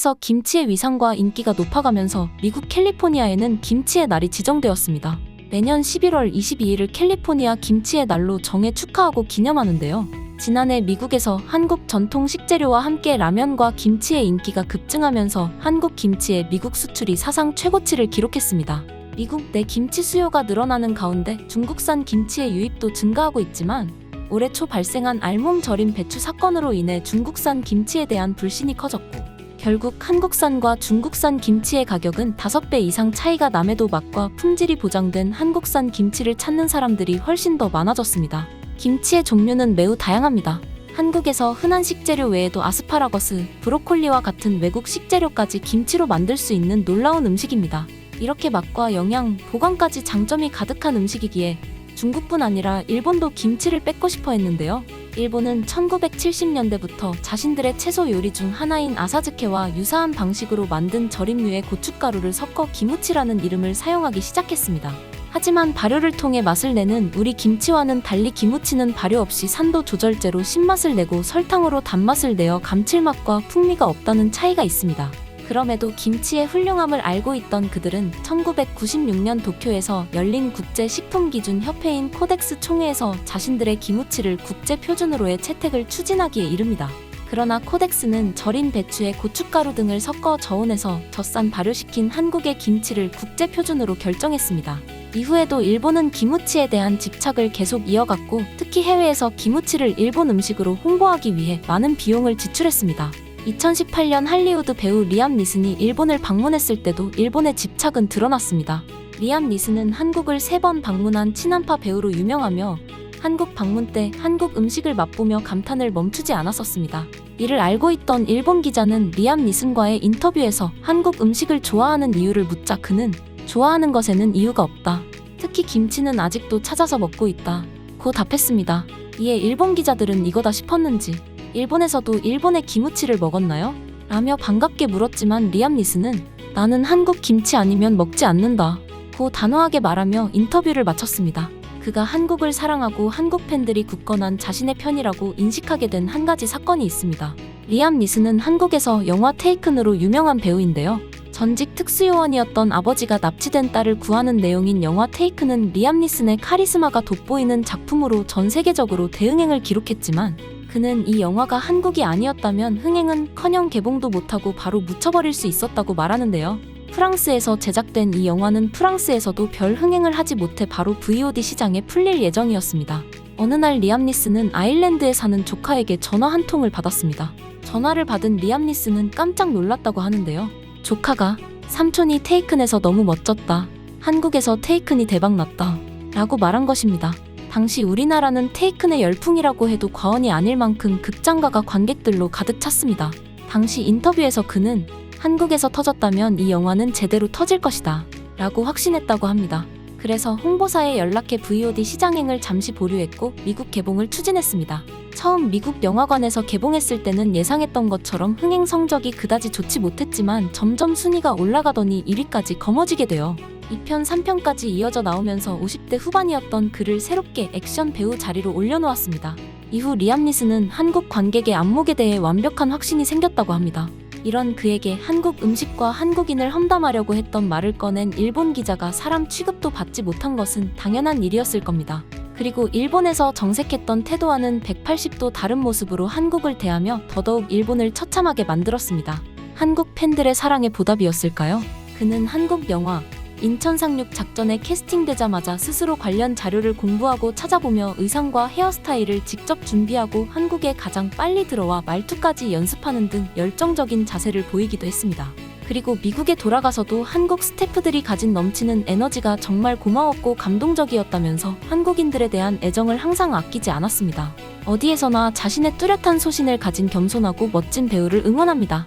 해외에서 김치의 위상과 인기가 높아가면서 미국 캘리포니아에는 김치의 날이 지정되었습니다. 매년 11월 22일을 캘리포니아 김치의 날로 정해 축하하고 기념하는데요. 지난해 미국에서 한국 전통 식재료와 함께 라면과 김치의 인기가 급증하면서 한국 김치의 미국 수출이 사상 최고치를 기록했습니다. 미국 내 김치 수요가 늘어나는 가운데 중국산 김치의 유입도 증가하고 있지만 올해 초 발생한 알몸 절임 배추 사건으로 인해 중국산 김치에 대한 불신이 커졌고 결국 한국산과 중국산 김치의 가격은 5배 이상 차이가 남에도 맛과 품질이 보장된 한국산 김치를 찾는 사람들이 훨씬 더 많아졌습니다. 김치의 종류는 매우 다양합니다. 한국에서 흔한 식재료 외에도 아스파라거스, 브로콜리와 같은 외국 식재료까지 김치로 만들 수 있는 놀라운 음식입니다. 이렇게 맛과 영양, 보관까지 장점이 가득한 음식이기에 중국뿐 아니라 일본도 김치를 뺏고 싶어 했는데요. 일본은 1970년대부터 자신들의 채소 요리 중 하나인 아사즈케와 유사한 방식으로 만든 절임류에 고춧가루를 섞어 기무치라는 이름을 사용하기 시작했습니다. 하지만 발효를 통해 맛을 내는 우리 김치와는 달리 기무치는 발효 없이 산도 조절제로 신맛을 내고 설탕으로 단맛을 내어 감칠맛과 풍미가 없다는 차이가 있습니다. 그럼에도 김치의 훌륭함을 알고 있던 그들은 1996년 도쿄에서 열린 국제 식품 기준 협회인 코덱스 총회에서 자신들의 기무치를 국제 표준으로의 채택을 추진하기에 이릅니다. 그러나 코덱스는 절인 배추에 고춧가루 등을 섞어 저온에서 젖산 발효시킨 한국의 김치를 국제 표준으로 결정했습니다. 이후에도 일본은 기무치에 대한 집착을 계속 이어갔고 특히 해외에서 기무치를 일본 음식으로 홍보하기 위해 많은 비용을 지출했습니다. 2018년 할리우드 배우 리암 니슨이 일본을 방문했을 때도 일본의 집착은 드러났습니다. 리암 니슨은 한국을 세 번 방문한 친한파 배우로 유명하며 한국 방문 때 한국 음식을 맛보며 감탄을 멈추지 않았었습니다. 이를 알고 있던 일본 기자는 리암 니슨과의 인터뷰에서 한국 음식을 좋아하는 이유를 묻자 그는 좋아하는 것에는 이유가 없다. 특히 김치는 아직도 찾아서 먹고 있다. 고 답했습니다. 이에 일본 기자들은 이거다 싶었는지 일본에서도 일본의 기무치를 먹었나요? 라며 반갑게 물었지만 리암 니스는 나는 한국 김치 아니면 먹지 않는다. 고 단호하게 말하며 인터뷰를 마쳤습니다. 그가 한국을 사랑하고 한국 팬들이 굳건한 자신의 편이라고 인식하게 된 한 가지 사건이 있습니다. 리암 니스는 한국에서 영화 테이큰으로 유명한 배우인데요. 전직 특수요원이었던 아버지가 납치된 딸을 구하는 내용인 영화 테이큰은 리암 니슨의 카리스마가 돋보이는 작품으로 전 세계적으로 대응행을 기록했지만 그는 이 영화가 한국이 아니었다면 흥행은 커녕 개봉도 못하고 바로 묻혀버릴 수 있었다고 말하는데요. 프랑스에서 제작된 이 영화는 프랑스에서도 별 흥행을 하지 못해 바로 VOD 시장에 풀릴 예정이었습니다. 어느 날 리암 니스는 아일랜드에 사는 조카에게 전화 한 통을 받았습니다. 전화를 받은 리암 니스는 깜짝 놀랐다고 하는데요. 조카가 삼촌이 테이큰에서 너무 멋졌다. 한국에서 테이큰이 대박 났다. 라고 말한 것입니다. 당시 우리나라는 테이큰의 열풍이라고 해도 과언이 아닐 만큼 극장가가 관객들로 가득 찼습니다. 당시 인터뷰에서 그는 한국에서 터졌다면 이 영화는 제대로 터질 것이다. 라고 확신했다고 합니다. 그래서 홍보사에 연락해 VOD 시장행을 잠시 보류했고 미국 개봉을 추진했습니다. 처음 미국 영화관에서 개봉했을 때는 예상했던 것처럼 흥행 성적이 그다지 좋지 못했지만 점점 순위가 올라가더니 1위까지 거머쥐게 되어 2편, 3편까지 이어져 나오면서 50대 후반이었던 그를 새롭게 액션 배우 자리로 올려놓았습니다. 이후 리암 니스는 한국 관객의 안목에 대해 완벽한 확신이 생겼다고 합니다. 이런 그에게 한국 음식과 한국인을 험담하려고 했던 말을 꺼낸 일본 기자가 사람 취급도 받지 못한 것은 당연한 일이었을 겁니다. 그리고 일본에서 정색했던 태도와는 180도 다른 모습으로 한국을 대하며 더더욱 일본을 처참하게 만들었습니다. 한국 팬들의 사랑의 보답이었을까요? 그는 한국 영화 인천 상륙 작전에 캐스팅되자마자 스스로 관련 자료를 공부하고 찾아보며 의상과 헤어스타일을 직접 준비하고 한국에 가장 빨리 들어와 말투까지 연습하는 등 열정적인 자세를 보이기도 했습니다. 그리고 미국에 돌아가서도 한국 스태프들이 가진 넘치는 에너지가 정말 고마웠고 감동적이었다면서 한국인들에 대한 애정을 항상 아끼지 않았습니다. 어디에서나 자신의 뚜렷한 소신을 가진 겸손하고 멋진 배우를 응원합니다.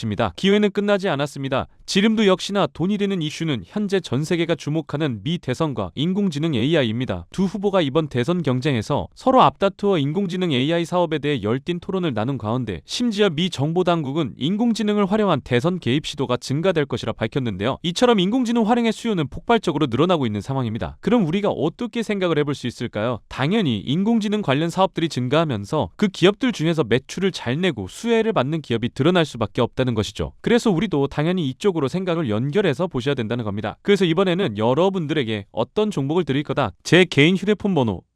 기회는 끝나지 않았습니다. 지금도 역시나 돈이 되는 이슈는 현재 전 세계가 주목하는 미 대선과 인공지능 AI입니다. 두 후보가 이번 대선 경쟁에서 서로 앞다투어 인공지능 AI 사업에 대해 열띤 토론을 나눈 가운데 심지어 미 정보 당국은 인공지능을 활용한 대선 개입 시도가 증가될 것이라 밝혔는데요. 이처럼 인공지능 활용의 수요는 폭발적으로 늘어나고 있는 상황입니다. 그럼 우리가 어떻게 생각을 해볼 수 있을까요? 당연히 인공지능 관련 사업들이 증가하면서 그 기업들 중에서 매출을 잘 내고 수혜를 받는 기업이 드러날 수밖에 없다 는 것이죠. 그래서 우리도 당연히 이쪽으로 생각을 연결해서 보셔야 된다는 겁니다. 그래서 이번에는 여러분들에게 어떤 종목을 드릴 거다. 제 개인 휴대폰 번호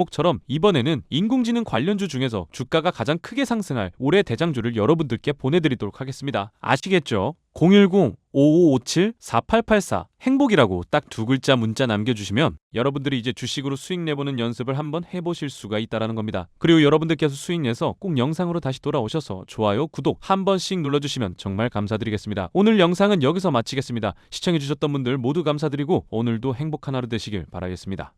종목처럼 이번에는 인공지능 관련주 중에서 주가가 가장 크게 상승할 올해 대장주를 여러분들께 보내드리도록 하겠습니다. 아시겠죠? 010-5557-4884 행복이라고 딱 두 글자 문자 남겨주시면 여러분들이 이제 주식으로 수익 내보는 연습을 한번 해보실 수가 있다라는 겁니다. 그리고 여러분들께서 수익 내서 꼭 영상으로 다시 돌아오셔서 좋아요, 구독 한 번씩 눌러주시면 정말 감사드리겠습니다. 오늘 영상은 여기서 마치겠습니다. 시청해주셨던 분들 모두 감사드리고 오늘도 행복한 하루 되시길 바라겠습니다.